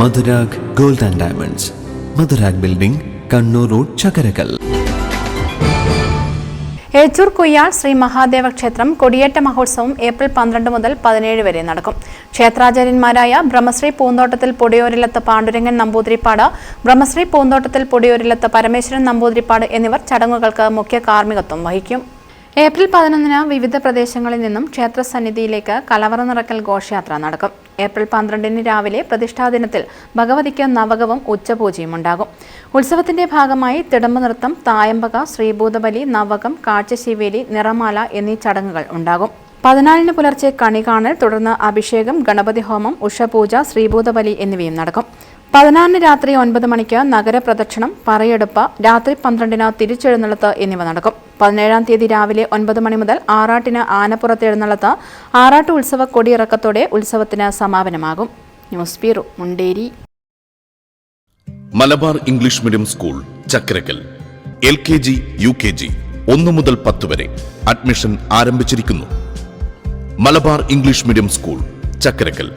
Madhurag gold and diamonds. Madhurag building Kannur road Chakkarakkal. Echur Kuyyal Shri Mahadeva ക്ഷേത്രം കൊടിയേറ്റ മഹോത്സവം April പന്ത്രണ്ട് മുതൽ പതിനേഴ് വരെ നടക്കും. ക്ഷേത്രാചാര്യന്മാരായ ബ്രഹ്മശ്രീ പൂന്തോട്ടത്തിൽ പൊടിയോരിലത്ത് പാണ്ഡുരംഗൻ നമ്പൂതിരിപ്പാട് ബ്രഹ്മശ്രീ പൂന്തോട്ടത്തിൽ പൊടിയോരിലത്ത് പരമേശ്വരൻ നമ്പൂതിരിപ്പാട് എന്നിവർ ചടങ്ങുകൾക്ക് മുഖ്യ കാർമ്മികത്വം വഹിക്കും. ഏപ്രിൽ പതിനൊന്നിന് വിവിധ പ്രദേശങ്ങളിൽ നിന്നും ക്ഷേത്ര സന്നിധിയിലേക്ക് കലവറ നിറക്കൽ ഘോഷയാത്ര നടക്കും. ഏപ്രിൽ പന്ത്രണ്ടിന് രാവിലെ പ്രതിഷ്ഠാദിനത്തിൽ ഭഗവതിക്ക് നവകവും ഉച്ചപൂജയും ഉണ്ടാകും. ഉത്സവത്തിന്റെ ഭാഗമായി തിടമ്പ് നൃത്തം തായമ്പക ശ്രീഭൂതബലി നവകം കാഴ്ചശിവേലി നിറമാല എന്നീ ചടങ്ങുകൾ ഉണ്ടാകും. പതിനാലിന് പുലർച്ചെ കണി കാണൽ തുടർന്ന് അഭിഷേകം ഗണപതി ഹോമം ഉഷപൂജ ശ്രീഭൂതബലി എന്നിവയും നടക്കും. പതിനാറിന് രാത്രി ഒൻപത് മണിക്ക് നഗരപ്രദക്ഷിണം പറയെടുപ്പ് രാത്രി പന്ത്രണ്ടിന് തിരിച്ചെഴുന്നള്ളത്ത് എന്നിവ നടക്കും. പതിനേഴാം തീയതി രാവിലെ ഒൻപത് മണി മുതൽ ആറാട്ടിന് ആനപ്പുറത്ത് എഴുന്നള്ളത്ത് ആറാട്ട് ഉത്സവ കൊടിയിറക്കത്തോടെ ഉത്സവത്തിന് സമാപനമാകും. News bureau Munderi. Malabar English medium school Chakkarakkal L K G U K G ഒന്ന് മുതൽ പത്ത് വരെ അഡ്മിഷൻ ആരംഭിച്ചിരിക്കുന്നു. Malabar English medium school Chakkarakkal